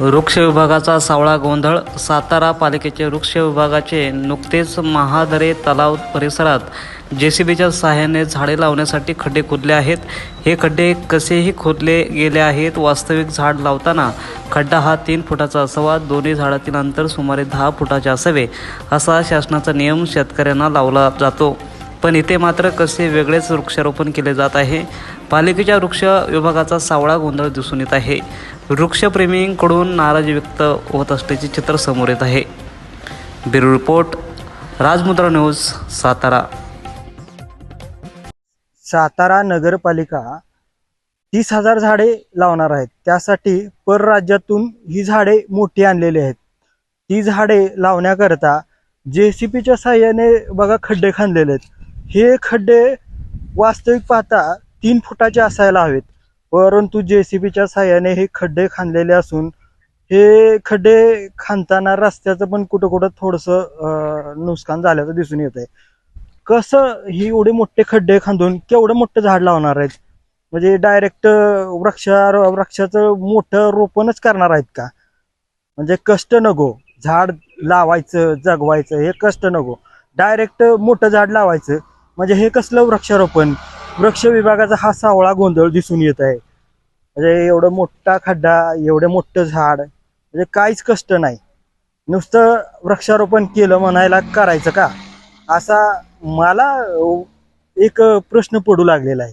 वृक्ष विभागाचा सावळा गोंधळ सातारा पालिकेचे वृक्ष विभागाचे नुकतेच महादरे तलाव परिसरात जे सी बीच्या सहाय्याने झाडे लावण्यासाठी खड्डे खोदले आहेत. हे खड्डे कसेही खोदले गेले आहेत वास्तविक झाड लावताना खड्डा हा तीन फुटाचा असावा दोन्ही झाडातील अंतर सुमारे दहा फुटाचे असावे असा शासनाचा नियम शेतकऱ्यांना लावला जातो. पण इथे मात्र कसे वेगळेच वृक्षारोपण केले जात आहे. पालिकेच्या वृक्ष विभागाचा सावळा गोंधळ दिसून येत आहे. वृक्षप्रेमींकडून नाराजी व्यक्त होत असल्याचे चित्र समोर येत आहे. Bureau report Rajmudra news Satara. Satara नगरपालिका तीस हजार झाडे लावणार आहेत. त्यासाठी परराज्यातून ही झाडे मोठी आणलेली आहेत. ती झाडे लावण्याकरता जे सी पीच्या साह्याने बघा खड्डे खांदलेले आहेत. हे खड्डे वास्तविक पाहता तीन फुटाचे असायला हवेत. परंतु जे सी बीच्या साह्याने हे खड्डे खांदलेले असून हे खड्डे खांदताना रस्त्याचं पण कुठं कुठं थोडंसं नुकसान झाल्याचं दिसून येत आहे कसं ही एवढे मोठे खड्डे खांदून केवढं मोठं झाड लावणार आहेत? म्हणजे डायरेक्ट वृक्षा वृक्षाचं मोठं रोपणच करणार आहेत का? म्हणजे कष्ट नको. झाड लावायचं जगवायचं हे कष्ट नको. डायरेक्ट मोठं झाड लावायचं. म्हणजे हे कसलं वृक्षारोपण? वृक्ष विभागाचा हा सावळा गोंधळ दिसून येत आहे. म्हणजे एवढं मोठा खड्डा एवढं मोठं झाड म्हणजे काहीच कष्ट नाही. नुसतं वृक्षारोपण केलं म्हणायला करायचं का? असा मला एक प्रश्न पडू लागलेला आहे.